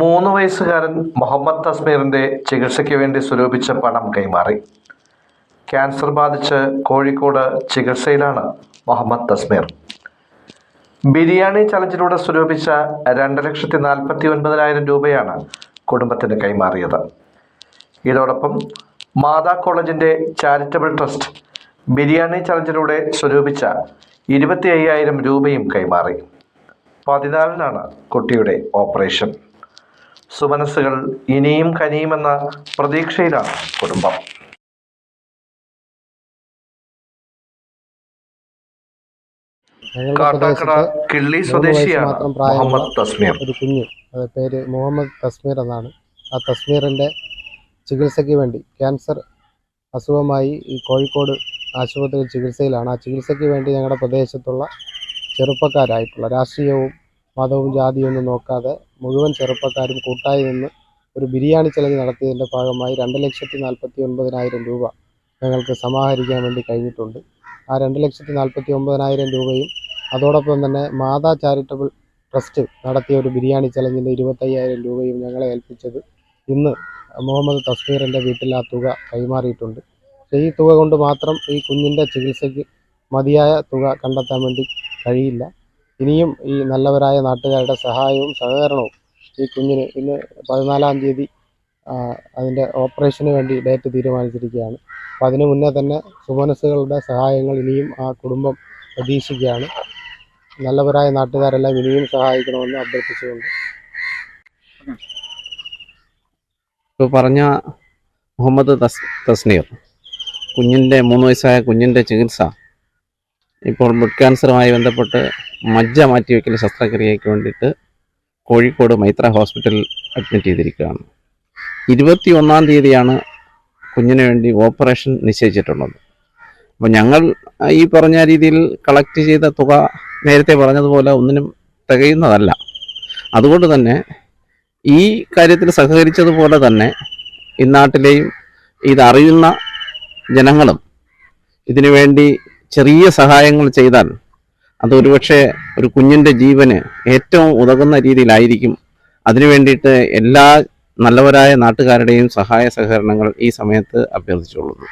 മൂന്ന് വയസ്സുകാരൻ മുഹമ്മദ് തസ്മീറിന്റെ ചികിത്സയ്ക്ക് വേണ്ടി സ്വരൂപിച്ച പണം കൈമാറി. ക്യാൻസർ ബാധിച്ച് കോഴിക്കോട് ചികിത്സയിലാണ് മുഹമ്മദ് തസ്മീർ. ബിരിയാണി ചലഞ്ചിലൂടെ സ്വരൂപിച്ച രണ്ട് ലക്ഷത്തി നാൽപ്പത്തി ഒൻപതിനായിരം രൂപയാണ് കുടുംബത്തിന് കൈമാറിയത്. ഇതോടൊപ്പം മാതാ കോളേജിന്റെ ചാരിറ്റബിൾ ട്രസ്റ്റ് ബിരിയാണി ചലഞ്ചിലൂടെ സ്വരൂപിച്ച ഇരുപത്തി അയ്യായിരം രൂപയും കൈമാറി. പതിനാലിനാണ് കുട്ടിയുടെ ഓപ്പറേഷൻ. സുമനസ്സുകൾ ഇനിയും കനിയുമെന്ന പ്രതീക്ഷയിലാണ് കുടുംബം. കാട്ടാക്കട കിള്ളി സ്വദേശിയാണ് മുഹമ്മദ് തസ്മീർ. ഒരു കുഞ്ഞ്. അത് പേര് മുഹമ്മദ് തസ്മീർ എന്നാണ്. ആ തസ്മീറിന്റെ ചികിത്സയ്ക്ക് വേണ്ടി ക്യാൻസർ അസുഖമായി ഈ കോഴിക്കോട് ആശുപത്രിയിൽ ചികിത്സയിലാണ്. ആ ചികിത്സയ്ക്ക് വേണ്ടി ഞങ്ങളുടെ പ്രദേശത്തുള്ള ചെറുപ്പക്കാരായിട്ടുള്ള രാഷ്ട്രീയവും മതവും ജാതിയും ഒന്നും നോക്കാതെ മുഴുവൻ ചെറുപ്പക്കാരും കൂട്ടായി നിന്ന് ഒരു ബിരിയാണി ചലഞ്ച് നടത്തിയതിന്റെ ഭാഗമായി രണ്ട് ലക്ഷത്തി നാൽപ്പത്തി ഒൻപതിനായിരം രൂപ ഞങ്ങൾക്ക് സമാഹരിക്കാൻ വേണ്ടി കഴിഞ്ഞിട്ടുണ്ട്. ആ രണ്ട് ലക്ഷത്തി നാൽപ്പത്തി ഒമ്പതിനായിരം രൂപയും അതോടൊപ്പം തന്നെ മാതാ ചാരിറ്റബിൾ ട്രസ്റ്റ് നടത്തിയ ഒരു ബിരിയാണി ചലഞ്ചിന്റെ ഇരുപത്തയ്യായിരം രൂപയും ഞങ്ങളെ ഏൽപ്പിച്ചത് ഇന്ന് മുഹമ്മദ് തസ്മീറിന്റെ വീട്ടിൽ ആ തുക കൈമാറിയിട്ടുണ്ട്. ഈ തുക കൊണ്ട് മാത്രം ഈ കുഞ്ഞിന്റെ ചികിത്സയ്ക്ക് മതിയായ തുക കണ്ടെത്താൻ വേണ്ടി കഴിയില്ല. ഇനിയും ഈ നല്ലവരായ നാട്ടുകാരുടെ സഹായവും സഹകരണവും ഈ കുഞ്ഞിന് ഇന്ന് പതിനാലാം തീയതി അതിന്റെ ഓപ്പറേഷന് വേണ്ടി ഡേറ്റ് തീരുമാനിച്ചിരിക്കുകയാണ്. അപ്പോൾ അതിനു മുന്നേ തന്നെ സുമനസ്സുകളുടെ സഹായങ്ങൾ ഇനിയും ആ കുടുംബം പ്രതീക്ഷിക്കുകയാണ്. നല്ലവരായ നാട്ടുകാരെല്ലാം ഇനിയും സഹായിക്കണമെന്ന് അഭ്യർത്ഥിച്ചുകൊണ്ട്. ഇപ്പോൾ പറഞ്ഞ മുഹമ്മദ് തസ് തസ്നീർ കുഞ്ഞിന്റെ മൂന്ന് വയസ്സായ കുഞ്ഞിന്റെ ചികിത്സ ഇപ്പോൾ ബ്ലഡ് ക്യാൻസറുമായി ബന്ധപ്പെട്ട് മജ്ജ മാറ്റിവെക്കൽ ശസ്ത്രക്രിയയ്ക്ക് വേണ്ടിയിട്ട് കോഴിക്കോട് മൈത്ര ഹോസ്പിറ്റലിൽ അഡ്മിറ്റ് ചെയ്തിരിക്കുകയാണ്. ഇരുപത്തി ഒന്നാം തീയതിയാണ് കുഞ്ഞിന് വേണ്ടി ഓപ്പറേഷൻ നിശ്ചയിച്ചിട്ടുള്ളത്. അപ്പോൾ ഞങ്ങൾ ഈ പറഞ്ഞ രീതിയിൽ കളക്ട് ചെയ്ത തുക നേരത്തെ പറഞ്ഞതുപോലെ ഒന്നിനും തികയുന്നതല്ല. അതുകൊണ്ട് തന്നെ ഈ കാര്യത്തിൽ സഹകരിച്ചതുപോലെ തന്നെ ഇന്നാട്ടിലെയും നാട്ടിലെയും ഇതറിയുന്ന ജനങ്ങളും ഇതിനു വേണ്ടി ചെറിയ സഹായങ്ങൾ ചെയ്താൽ അതൊരുപക്ഷെ ഒരു കുഞ്ഞിന്റെ ജീവന് ഏറ്റവും ഉതകുന്ന രീതിയിലായിരിക്കും. അതിനു വേണ്ടിയിട്ട് എല്ലാ നല്ലവരായ നാട്ടുകാരുടെയും സഹായ സഹകരണങ്ങൾ ഈ സമയത്ത് അഭ്യർത്ഥിച്ചുകൊള്ളുന്നു.